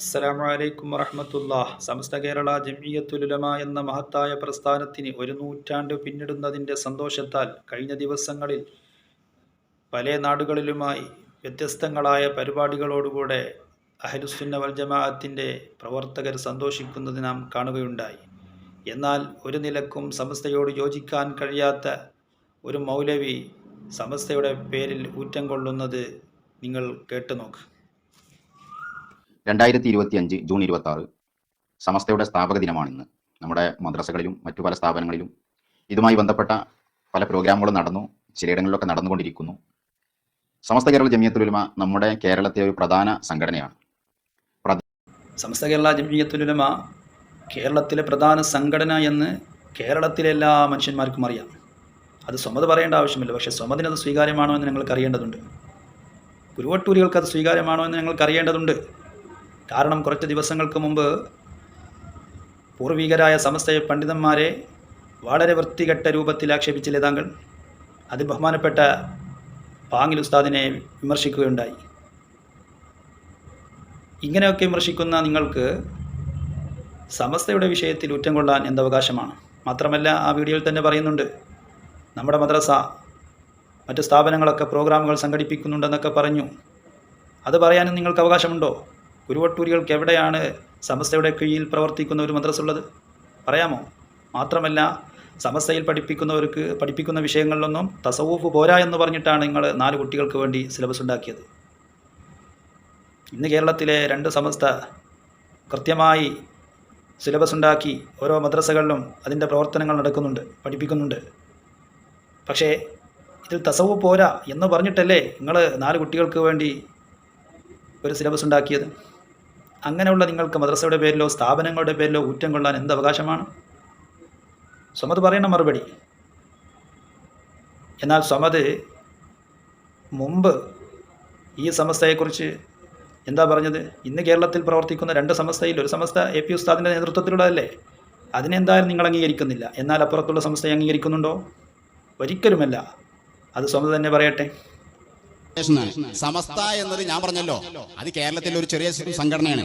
അസ്സലാമു അലൈക്കും സമസ്ത കേരള ജമിയത്തുലുലമ എന്ന മഹത്തായ പ്രസ്ഥാനത്തിന് ഒരു നൂറ്റാണ്ട് പിന്നിടുന്നതിന്റെ സന്തോഷത്താൽ കഴിഞ്ഞ ദിവസങ്ങളിൽ പല നാടുകളിലുമായി വ്യത്യസ്തങ്ങളായ പരിപാടികളോടുകൂടെ അഹലുസുന്ന വൽ ജമാഅത്തിന്റെ പ്രവർത്തകർ സന്തോഷിക്കുന്നത് നാം കാണുകയുണ്ടായി. എന്നാൽ ഒരു നിലക്കും സമസ്തയോട് യോജിക്കാൻ കഴിയാത്ത ഒരു മൗലവി സമസ്തയുടെ പേരിൽ ഊറ്റം കൊള്ളുന്നത് നിങ്ങൾ കേട്ടു നോക്ക് രണ്ടായിരത്തി ഇരുപത്തി അഞ്ച് ജൂൺ ഇരുപത്തി ആറ് സമസ്തയുടെ സ്ഥാപക ദിനമാണിന്ന്. നമ്മുടെ മദ്രസകളിലും മറ്റു പല സ്ഥാപനങ്ങളിലും ഇതുമായി ബന്ധപ്പെട്ട പല പ്രോഗ്രാമുകളും നടന്നു ചിലയിടങ്ങളിലൊക്കെ നടന്നുകൊണ്ടിരിക്കുന്നു. സമസ്ത കേരള ജമിയത്തുലുമ നമ്മുടെ കേരളത്തിലെ ഒരു പ്രധാന സംഘടനയാണ്. സമസ്ത കേരള ജമിയത്തുലുമ കേരളത്തിലെ പ്രധാന സംഘടന എന്ന് കേരളത്തിലെ എല്ലാ മനുഷ്യന്മാർക്കും അറിയാം. അത് സ്വമത പറയേണ്ട ആവശ്യമില്ല. പക്ഷേ സ്വമതിന് അത് സ്വീകാര്യമാണോ എന്ന് ഞങ്ങൾക്ക് അറിയേണ്ടതുണ്ട്. കുരുവട്ടൂരികൾക്ക് അത് സ്വീകാര്യമാണോ എന്ന് ഞങ്ങൾക്ക് അറിയേണ്ടതുണ്ട്. കാരണം കുറച്ച് ദിവസങ്ങൾക്ക് മുമ്പ് പൂർവികരായ സമസ്ത പണ്ഡിതന്മാരെ വളരെ വൃത്തികെട്ട രൂപത്തിൽ ആക്ഷേപിച്ചില്ലേ താങ്കൾ? അത് ബഹുമാനപ്പെട്ട പാങ്ങിൽ ഉസ്താദിനെ വിമർശിക്കുകയുണ്ടായി. ഇങ്ങനെയൊക്കെ വിമർശിക്കുന്ന നിങ്ങൾക്ക് സമസ്തയുടെ വിഷയത്തിൽ ഊറ്റം കൊള്ളാൻ എന്തവകാശമാണ് മാത്രമല്ല ആ വീഡിയോയിൽ തന്നെ പറയുന്നുണ്ട് നമ്മുടെ മദ്രസ മറ്റ് സ്ഥാപനങ്ങളൊക്കെ പ്രോഗ്രാമുകൾ സംഘടിപ്പിക്കുന്നുണ്ടെന്നൊക്കെ പറഞ്ഞു. അത് പറയാനും നിങ്ങൾക്ക് അവകാശമുണ്ടോ? കുരുവട്ടൂരികൾക്ക് എവിടെയാണ് സമസ്തയുടെ കീഴിൽ പ്രവർത്തിക്കുന്ന ഒരു മദ്രസ ഉള്ളത്? പറയാമോ? മാത്രമല്ല സമസ്തയിൽ പഠിപ്പിക്കുന്നവർക്ക് പഠിപ്പിക്കുന്ന വിഷയങ്ങളിലൊന്നും തസവൂഫ് പോരാ എന്ന് പറഞ്ഞിട്ടാണ് നിങ്ങൾ നാല് കുട്ടികൾക്ക് വേണ്ടി സിലബസ് ഉണ്ടാക്കിയത്. ഇന്ന് കേരളത്തിലെ രണ്ട് സമസ്ത കൃത്യമായി സിലബസ് ഉണ്ടാക്കി ഓരോ മദ്രസകളിലും അതിന്റെ പ്രവർത്തനങ്ങൾ നടക്കുന്നുണ്ട് പഠിപ്പിക്കുന്നുണ്ട്. പക്ഷേ ഇതിൽ തസവ് പോരാ എന്ന് പറഞ്ഞിട്ടല്ലേ നിങ്ങൾ നാല് കുട്ടികൾക്ക് വേണ്ടി ഒരു സിലബസ് ഉണ്ടാക്കിയത്? അങ്ങനെയുള്ള നിങ്ങൾക്ക് മദ്രസയുടെ പേരിലോ സ്ഥാപനങ്ങളുടെ പേരിലോ ഊറ്റം കൊള്ളാൻ എന്ത് അവകാശമാണ്? സ്വമത് പറയണ മറുപടി. എന്നാൽ സ്വമത് മുമ്പ് ഈ സമസ്തയെക്കുറിച്ച് എന്താ പറഞ്ഞത്? ഇന്ന് കേരളത്തിൽ പ്രവർത്തിക്കുന്ന രണ്ട് സമസ്തയിൽ ഒരു സമസ്ത എ പി ഉസ്താദിന്റെ നേതൃത്വത്തിലുള്ളതല്ലേ? അതിനെന്തായാലും നിങ്ങൾ അംഗീകരിക്കുന്നില്ല. എന്നാൽ അപ്പുറത്തുള്ള സമസ്തയെ അംഗീകരിക്കുന്നുണ്ടോ? ഒരിക്കലുമല്ല. അത് സ്വമത തന്നെ പറയട്ടെ. സമസ്ത എന്നത് ഞാൻ പറഞ്ഞല്ലോ. അത് കേരളത്തിലെ ഒരു ചെറിയ സംഘടനയാണ്.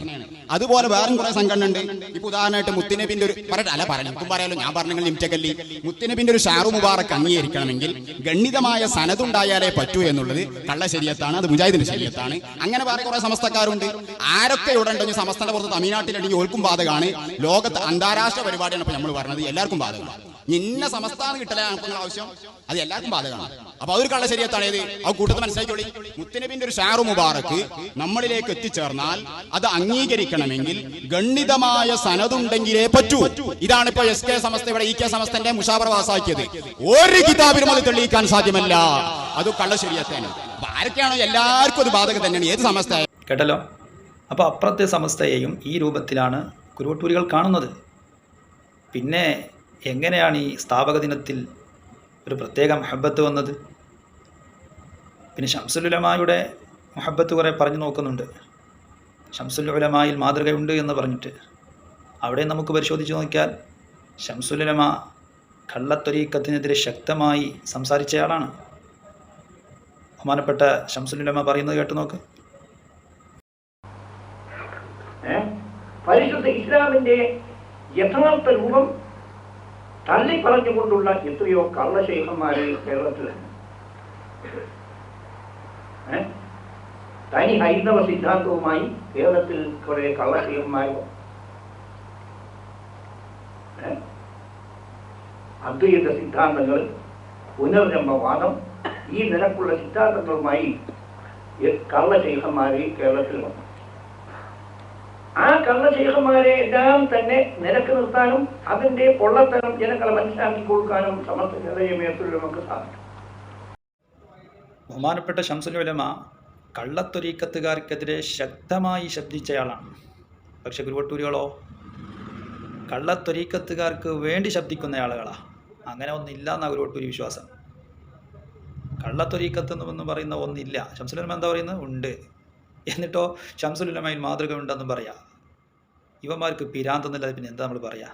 അതുപോലെ വേറെ കുറെ സംഘടന ഉണ്ട് ഇപ്പൊ ഉദാഹരണമായിട്ട് മുത്തിനബിന്റെ ഒരു അല്ല പറഞ്ഞു പറയാലോ. ഞാൻ പറഞ്ഞെങ്കിൽ നിമിറ്റക്കല്ലി മുത്തിനബിന്റെ ഒരു ഷാറു മുബാറക്ക് അംഗീകരിക്കണമെങ്കിൽ ഗണ്ണിതമായ സനതുണ്ടായാലേ പറ്റൂ എന്നുള്ളത് കള്ള ശരീരത്താണ് അത് മുജാഹിദിന്റെ ശരീരത്താണ്. അങ്ങനെ വേറെ കുറെ സമസ്തക്കാരുണ്ട്. ആരൊക്കെ ഇവിടെ ഉണ്ടെങ്കിൽ സമസ്തന്റെ പുറത്ത് തമിഴ്നാട്ടിലുണ്ടെങ്കിൽ ഓൾക്കും ബാധകമാണ്. ലോകത്ത് അന്താരാഷ്ട്ര പരിപാടിയാണ് ഇപ്പൊ നമ്മൾ പറഞ്ഞത്. എല്ലാവർക്കും ബാധകമാണ്. ഇന്ന സംസ്ഥാനം കിട്ടലാണ് ഞങ്ങൾക്ക് ആവശ്യം. അത് എല്ലാവർക്കും ബാധകമാണ്. അപ്പൊ അതൊരു കള്ള ശരീരത്താണ് ഏത് ആ കൂട്ടത്തിൽ മനസ്സിലാക്കിയോളി മുത്തനബിന്റെ ഒരു ഷാറു മുബാറക്ക് നമ്മളിലേക്ക് എത്തിച്ചേർന്നാൽ അത് അംഗീകരിക്കണമെങ്കിൽ ഗണ്ഡിതമായ സനതുണ്ടെങ്കിലേ പറ്റൂ. ഇതാണ് ഇപ്പൊ എസ് കെ സമസ്ത ഇവിടെ ഇ കെ സമസ്തന്റെ മുഷാബർ വാസാക്കിയത് ഒരു കിതാബിനും അത് തെളിയിക്കാൻ സാധ്യമല്ല. അത് കള്ള ശരീരത്താണ് അപ്പൊ ആരൊക്കെയാണോ എല്ലാവർക്കും അത് ബാധകം തന്നെയാണ്. ഏത് സമസ്ത കേട്ടല്ലോ? അപ്പോൾ അപ്പുറത്തെ സമസ്തയെയും ഈ രൂപത്തിലാണ് കുരുവട്ടൂരികൾ കാണുന്നത്. പിന്നെ എങ്ങനെയാണ് ഈ സ്ഥാപക ദിനത്തിൽ ഒരു പ്രത്യേക മഹബത്ത് വന്നത്? പിന്നെ ഷംസുലുലമായുടെ മഹബത്ത് കുറേ പറഞ്ഞു നോക്കുന്നുണ്ട്. ഷംസുലുലമായിൽ മാതൃകയുണ്ട് എന്ന് പറഞ്ഞിട്ട്. അവിടെ നമുക്ക് പരിശോധിച്ച് നോക്കിയാൽ ഷംസുലുലമ കള്ളത്തൊരീക്കത്തിനെതിരെ ശക്തമായി സംസാരിച്ചയാളാണ്. ബഹുമാനപ്പെട്ട ഷംസുലുലമ പറയുന്നത് കേട്ട് നോക്ക്? പരിശുദ്ധ ഇസ്ലാമിന്റെ യഥാർത്ഥ രൂപം തള്ളിപ്പറഞ്ഞുകൊണ്ടുള്ള എത്രയോ കള്ളശേഖന്മാരെ കേരളത്തിൽ? തനി ഹൈന്ദവ സിദ്ധാന്തവുമായി കേരളത്തിൽ കുറെ കള്ളശേഖന്മാർ ഏ? അദ്വൈത സിദ്ധാന്തങ്ങൾ പുനർജന്മവാദം ഈ നിരക്കുള്ള സിദ്ധാന്തങ്ങളുമായി കള്ളശേഖന്മാരെ കേരളത്തിൽ വന്നു ആ കള്ളശേഖന്മാരെ എല്ലാം തന്നെ നിരക്ക് നിർത്താനും അതിന്റെ പൊള്ളത്തനം ജനങ്ങളെ മനസ്സിലാക്കി കൊടുക്കാനും സമസ്ത ജനതയമേത്തിൽ നമുക്ക് സാധിക്കും. ബഹുമാനപ്പെട്ട ശംസുലുലമ കള്ളത്തൊരീക്കത്തുകാർക്കെതിരെ ശക്തമായി ശബ്ദിച്ചയാളാണ്. പക്ഷെ ഗുരുവട്ടൂരികളോ? കള്ളത്തൊരീക്കത്തുകാർക്ക് വേണ്ടി ശബ്ദിക്കുന്ന ആളുകളാ അങ്ങനെ ഒന്നില്ല എന്നാ ഗുരുവട്ടൂരി വിശ്വാസം. കള്ളത്തൊരീക്കത്ത് എന്ന് പറയുന്ന ഒന്നില്ല. ശംസുലമ എന്താ പറയുന്നത്? ഉണ്ട്. എന്നിട്ടോ ഷംസുലുലമയിൽ മാതൃക ഉണ്ടെന്ന് പറയാം. ഇവന്മാർക്ക് പിരാന്തെന്നല്ലാതെ പിന്നെ എന്താ നമ്മൾ പറയാ?